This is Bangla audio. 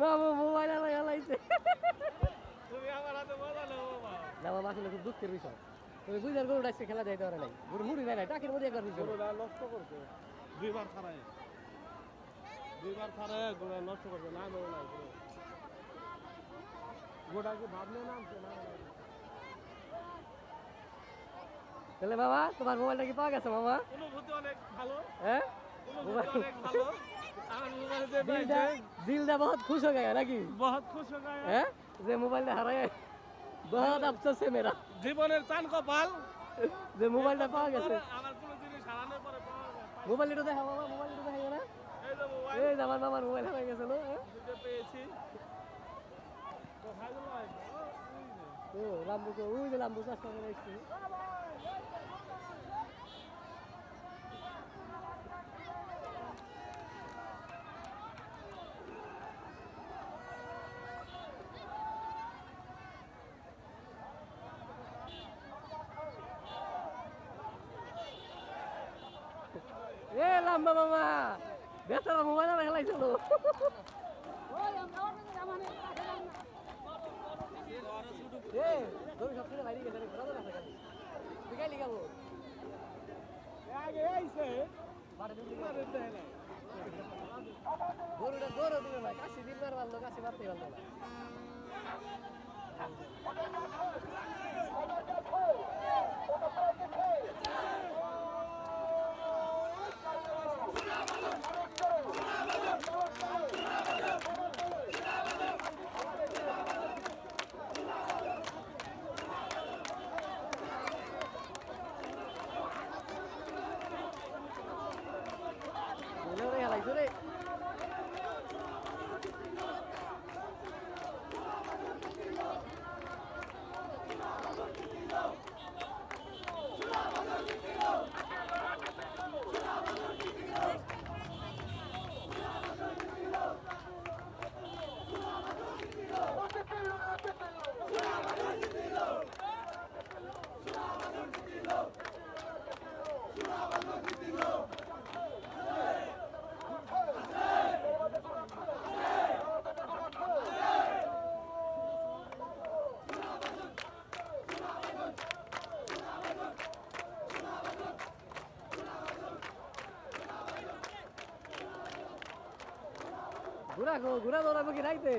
মামা মোবাইল আলাই আলাইছে তুমি আমার হাতে মজা নেব বাবা না মামা আসলে খুব দুঃখের বিষয়। তুমি বুঝার গরুটা আজকে খেলা যাইতে পারে নাই। গরু মুড়ি নাই নাই টাকের মধ্যে একবার দিছো। গরুটা নষ্ট করছে। দুইবার ছাড়াই। দুইবার ছাড়াই গরুটা নষ্ট করছে না নেব না গরু। গোটা কি ভাবলে নামছে না তাহলে বাবা তোমার মোবাইলটা কি পাওয়া গেছে মামা অনুভূতি অনেক ভালো। হ্যাঁ? অনুভূতি অনেক ভালো আমার মোবাইল যে দিলটা পাইছে দিলটা বহুত খুশ হয়ে গয়া নাকি বহুত খুশ হয়ে যায় হ্যাঁ যে মোবাইলটা হারায় বহুত আফসোস है मेरा জীবনের চান কপাল যে মোবাইলটা পাওয়া গেছে আমার কোনো জিনিস হারানোর পরে পাওয়া যায় মোবাইল একটু দেখা বাবা মোবাইল একটু দেখা না এই যে মোবাইল এই যে আমার মামার মোবাইল হারাই গেছিল হ্যাঁ? দুটো পেয়েছি কোথায় গেল ও লাম্বুকে ওই যে লাম্বু চাষ করে এ, লাম্বা মামা। বেচারা মোবাইল খেলাইছিল দিন গরুটা দৌড়ও দিবে না কাশি দিবার পারল কাশি মারতে পারল না ঘুরা ঘুরা দৌড়াবো কি রাইতে।